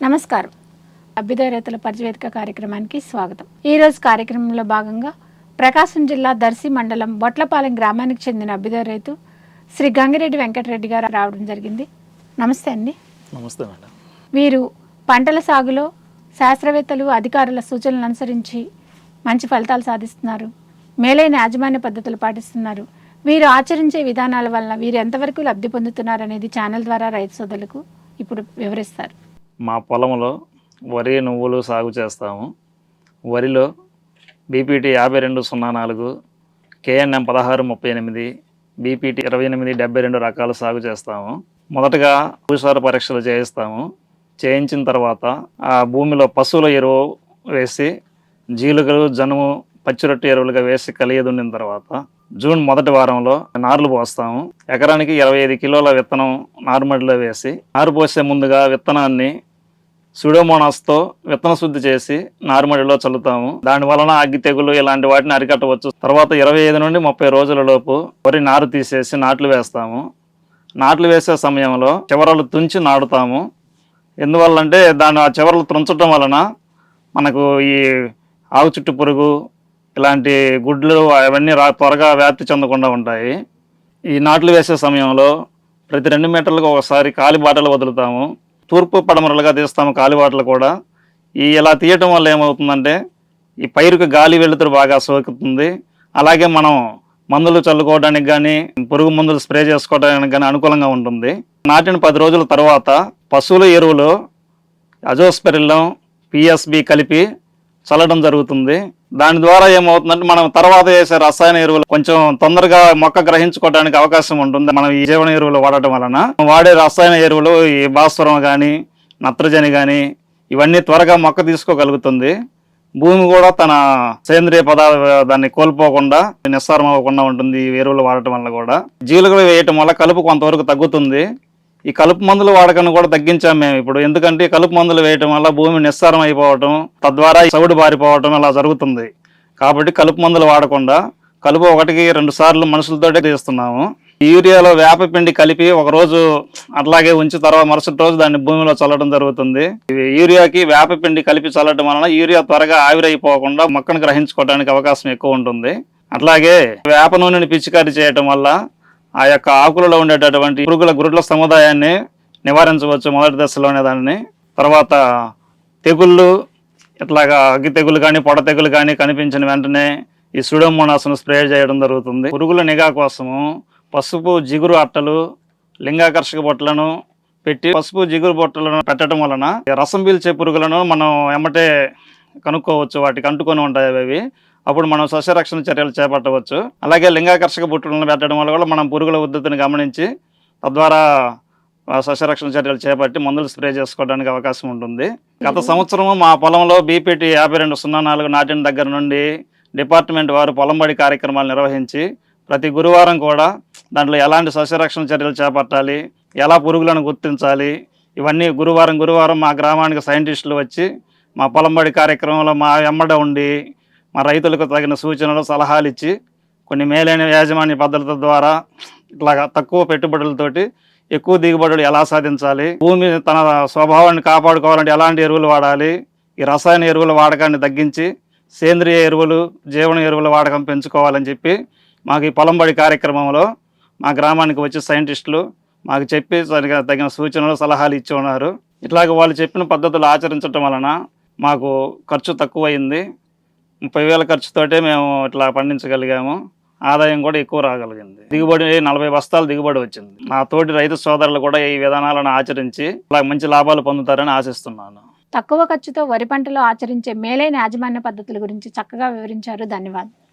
నమస్కారం. అభ్యుదయ రైతుల పరిచవేదిక కార్యక్రమానికి స్వాగతం. ఈ రోజు కార్యక్రమంలో భాగంగా ప్రకాశం జిల్లా దర్శి మండలం బొట్లపాలెం గ్రామానికి చెందిన అభ్యుదయ రైతు శ్రీ గంగిరెడ్డి వెంకటరెడ్డి గారు రావడం జరిగింది. నమస్తే అండి. నమస్తే మేడం. వీరు పంటల సాగులో శాస్త్రవేత్తలు అధికారుల సూచనలను అనుసరించి మంచి ఫలితాలు సాధిస్తున్నారు. మేలైన యాజమాన్య పద్ధతులు పాటిస్తున్నారు. వీరు ఆచరించే విధానాల వలన వీరు ఎంతవరకు లబ్ధి పొందుతున్నారు అనేది ఛానల్ ద్వారా రైతు సోదరులకు ఇప్పుడు వివరిస్తారు. మా పొలంలో వరి నువ్వులు సాగు చేస్తాము. వరిలో బీపీటీ యాభై రెండు సున్నా నాలుగు కేఎన్ఎం పదహారు ముప్పై ఎనిమిది బీపీటీ ఇరవై ఎనిమిది డెబ్బై రెండు రకాలు సాగు చేస్తాము. మొదటగా భూసార పరీక్షలు చేయిస్తాము. చేయించిన తర్వాత ఆ భూమిలో పశువుల ఎరువు వేసి జీలుగలు జనుము పచ్చిరొట్టు ఎరువులుగా వేసి కలియదుండిన తర్వాత జూన్ మొదటి వారంలో నార్లు పోస్తాము. ఎకరానికి ఇరవై ఐదు కిలోల విత్తనం నారుమడిలో వేసి నారు పోసే ముందుగా విత్తనాన్ని సుడోమోనాస్తో విత్తన శుద్ధి చేసి నారుమడిలో చల్లుతాము. దాని వలన అగ్గి తెగులు ఇలాంటి వాటిని అరికట్టవచ్చు. తర్వాత ఇరవై ఐదు నుండి ముప్పై రోజుల లోపు వరి నారు తీసేసి నాట్లు వేస్తాము. నాట్లు వేసే సమయంలో చివరలు తుంచి నాటుతాము. ఎందువల్లంటే దాని ఆ చివరలు తుంచడం వలన మనకు ఈ ఆవు చుట్టు పురుగు ఇలాంటి గుడ్లు అవన్నీ రా త్వరగా వ్యాప్తి చెందకుండా ఉంటాయి. ఈ నాట్లు వేసే సమయంలో ప్రతి రెండు మీటర్లకు ఒకసారి కాలి బాటలు వదులుతాము. తూర్పు పడమరలుగా తీస్తాము కాలివాటలు కూడా. ఈ ఇలా తీయటం వల్ల ఏమవుతుందంటే ఈ పైరుకు గాలి వెలుతురు బాగా సోకుతుంది. అలాగే మనం మందులు చల్లుకోవడానికి కానీ పురుగు మందులు స్ప్రే చేసుకోవడానికి కానీ అనుకూలంగా ఉంటుంది. నాటిన పది రోజుల తర్వాత పశువుల ఎరువులు అజోస్పెరిల్లం పిఎస్బి కలిపి చల్లడం జరుగుతుంది. దాని ద్వారా ఏమవుతుందంటే మనం తర్వాత వేసే రసాయన ఎరువులు కొంచెం తొందరగా మొక్క గ్రహించుకోవడానికి అవకాశం ఉంటుంది. మనం ఈ జీవన ఎరువులు వాడటం వలన వాడే రసాయన ఎరువులు ఈ భాస్వరం కానీ నత్రజని కానీ ఇవన్నీ త్వరగా మొక్క తీసుకోగలుగుతుంది. భూమి కూడా తన సేంద్రియ పదార్థ దాన్ని కోల్పోకుండా నిస్సారం అవ్వకుండా ఉంటుంది ఈ ఎరువులు వాడటం వల్ల కూడా. జీలుగులు వేయటం వల్ల కలుపు కొంతవరకు తగ్గుతుంది. ఈ కలుపు మందులు వాడకాన్ని కూడా తగ్గించాం మేము ఇప్పుడు. ఎందుకంటే ఈ కలుపు మందులు వేయటం వల్ల భూమి నిస్సారం అయిపోవటం తద్వారా ఈ బారిపోవటం ఇలా జరుగుతుంది. కాబట్టి కలుపు మందులు వాడకుండా కలుపు ఒకటికి రెండు సార్లు మనుషులతోటే తీస్తున్నాము. ఈ యూరియాలో వేపపిండి కలిపి ఒకరోజు అట్లాగే ఉంచి తర్వాత మరుసటి రోజు దాన్ని భూమిలో చల్లడం జరుగుతుంది. యూరియాకి వేపపిండి కలిపి చల్లడం వలన యూరియా త్వరగా ఆవిరైపోకుండా మొక్కను గ్రహించుకోవడానికి అవకాశం ఎక్కువ ఉంటుంది. అట్లాగే వేప నూనెని పిచికారీ చేయటం వల్ల ఆ యొక్క ఆకులలో ఉండేటటువంటి పురుగుల గురుట్ల సముదాయాన్ని నివారించవచ్చు మొదటి దశలోనే దాన్ని. తర్వాత తెగుళ్ళు ఇట్లాగా అగ్గి తెగులు కానీ పొడ తెగులు కానీ కనిపించిన వెంటనే ఈ సుడోమోనాస్ను స్ప్రే చేయడం జరుగుతుంది. పురుగుల నిఘా కోసము పసుపు జిగురు అట్టలు లింగాకర్షక బొట్టలను పెట్టి పసుపు జిగురు బొట్టలను పెట్టడం వలన ఈ రసం పీల్చే పురుగులను మనం ఎమ్మటే కనుక్కోవచ్చు. వాటికి అంటుకొని ఉంటాయి అవి. అప్పుడు మనం సస్యరక్షణ చర్యలు చేపట్టవచ్చు. అలాగే లింగాకర్షక బుట్టలను పెట్టడం వల్ల కూడా మనం పురుగుల ఉద్ధృతిని గమనించి తద్వారా సస్యరక్షణ చర్యలు చేపట్టి మందులు స్ప్రే చేసుకోవడానికి అవకాశం ఉంటుంది. గత సంవత్సరం మా పొలంలో బీపీటీ యాభై రెండు సున్నా నాలుగు నాటిన దగ్గర నుండి డిపార్ట్మెంట్ వారు పొలంబడి కార్యక్రమాలు నిర్వహించి ప్రతి గురువారం కూడా దాంట్లో ఎలాంటి సస్యరక్షణ చర్యలు చేపట్టాలి ఎలా పురుగులను గుర్తించాలి ఇవన్నీ గురువారం గురువారం మా గ్రామానికి సైంటిస్టులు వచ్చి మా పొలంబడి కార్యక్రమంలో మా ఎమ్మడ ఉండి మా రైతులకు తగిన సూచనలు సలహాలు ఇచ్చి కొన్ని మేలైన యాజమాన్య పద్ధతుల ద్వారా ఇట్లాగా తక్కువ పెట్టుబడులతోటి ఎక్కువ దిగుబడులు ఎలా సాధించాలి భూమి తన స్వభావాన్ని కాపాడుకోవాలంటే ఎలాంటి ఎరువులు వాడాలి ఈ రసాయన ఎరువుల వాడకాన్ని తగ్గించి సేంద్రియ ఎరువులు జీవన ఎరువుల వాడకం పెంచుకోవాలని చెప్పి మాకు ఈ పొలంబడి కార్యక్రమంలో మా గ్రామానికి వచ్చి సైంటిస్టులు మాకు చెప్పి తగిన సూచనలు సలహాలు ఇచ్చి ఉన్నారు. ఇట్లాగ వాళ్ళు చెప్పిన పద్ధతులు ఆచరించడం వలన మాకు ఖర్చు తక్కువైంది. ముప్పై వేల ఖర్చుతోటే మేము ఇట్లా పండించగలిగాము. ఆదాయం కూడా ఎక్కువ రాగలిగింది. దిగుబడి నలభై బస్తాలు దిగుబడి వచ్చింది. మా తోటి రైతు సోదరులు కూడా ఈ విధానాలను ఆచరించి ఇలా మంచి లాభాలు పొందుతారని ఆశిస్తున్నాను. తక్కువ ఖర్చుతో వరి పంటలో ఆచరించే మేలైన యాజమాన్య పద్ధతుల గురించి చక్కగా వివరించారు. ధన్యవాదాలు.